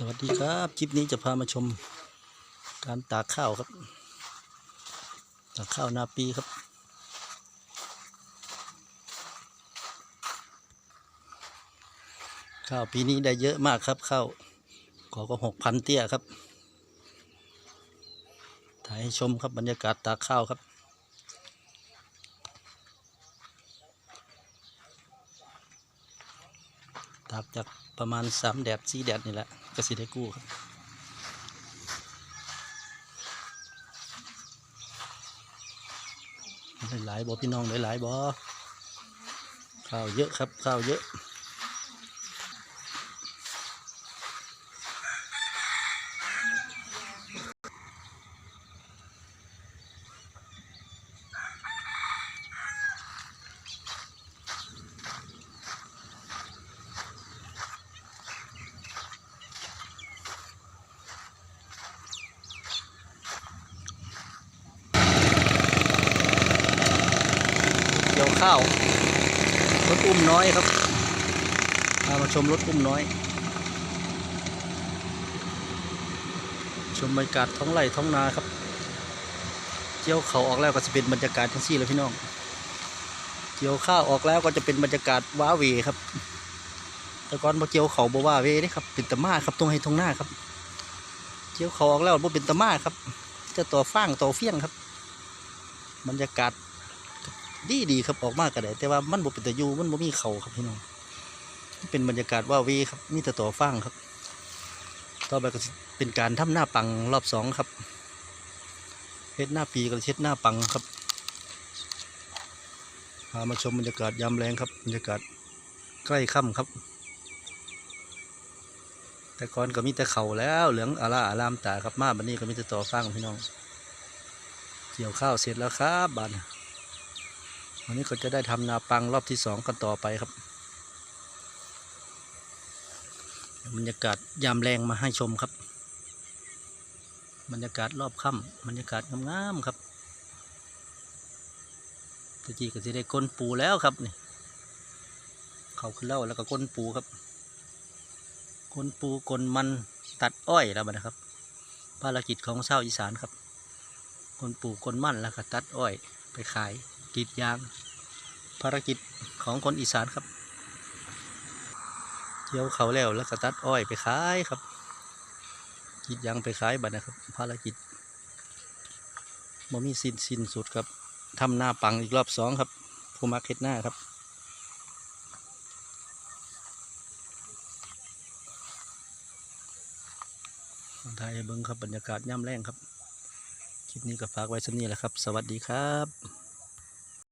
สวัสดีครับ คลิปนี้จะพามาชม การตากข้าวครับ ตากข้าวนาปีครับ ข้าวปีนี้ได้เยอะมากครับข้าวขอก็หกพันเตี้ยครับ ถ่ายให้ชมครับบรรยากาศตากข้าวครับตากจากประมาณสามแดดสี่แดดนี่แหละ ก็สิได้กู้ครับหลายบ่พี่น้องหลายบ่ข้าวเยอะครับข้าวเยอะ ยวข้าวรถอุ้มน้อยครับพามาชมรถอุ้มน้อย ชมบรรยากาศท้องไร่ท้องนาครับเกี่ยวเขาออกแล้วก็จะเป็นบรรยากาศทั้งสี่เลยพี่น้องเกี่ยวข้าวออกแล้วก็จะเป็นบรรยากาศว้าเวครับ แต่ก่อนมาเกี่ยวเขาบ่ว้าเวเด้ครับเป็นตะมาครับตรงให้ตรงหน้าครับ เกี่ยวเขาออกแล้วบ่เป็นตะมาครับจะต่อฟางต่อเฟี้ยงครับ บรรยากาศ ดีดีครับออกมากก็ได้แต่ว่ามันบ่เป็นตะยูมันบ่มีเขาครับพี่น้องเป็นบรรยากาศว่าเวครับมีแต่ต่อฟังครับ ต่อไปก็เป็นการทำหน้าปังรอบสองครับเฮ็ดหน้าปีก็เฮ็ดหน้าปังครับพามาชมบรรยากาศยามแรงครับบรรยากาศใกล้ค่ำครับ แต่ก่อนก็มีแต่เขาแล้วเหลืองอาราอารามตาครับมาบัดนี้ก็มีแต่ต่อฟังพี่น้อง เกี่ยวข้าวเสร็จแล้วครับบาน วันนี้ก็จะได้ทำนาปังรอบที่สองกันต่อไปครับ บรรยากาศยามแรงมาให้ชมครับ บรรยากาศรอบค่ำบรรยากาศงามๆครับตะกี้ก็จะได้ก้นปูแล้วครับนี่เขาขึ้นแล้วแล้วก็ก้นปูครับก้นปูก้นมันตัดอ้อยแล้วนะครับ ภารกิจของชาวอีสานครับก้นปูก้นมันแล้วก็ตัดอ้อยไปขาย กรีดยาง ภารกิจของคนอีสานครับเกี่ยวเขาแล้วแล้วก็ตัดอ้อยไปขายครับกรีดยางไปขายบัดนะครับ ภารกิจบ่มีสิ้นสิ้นสุดครับทำหน้าปังอีกรอบสองครับผู้มักเฮ็ดหน้าครับถ่ายเบิ้งครับบรรยากาศย่ำแรงครับ คลิปนี้ก็ฝากไว้สำนี้แหละครับ สวัสดีครับ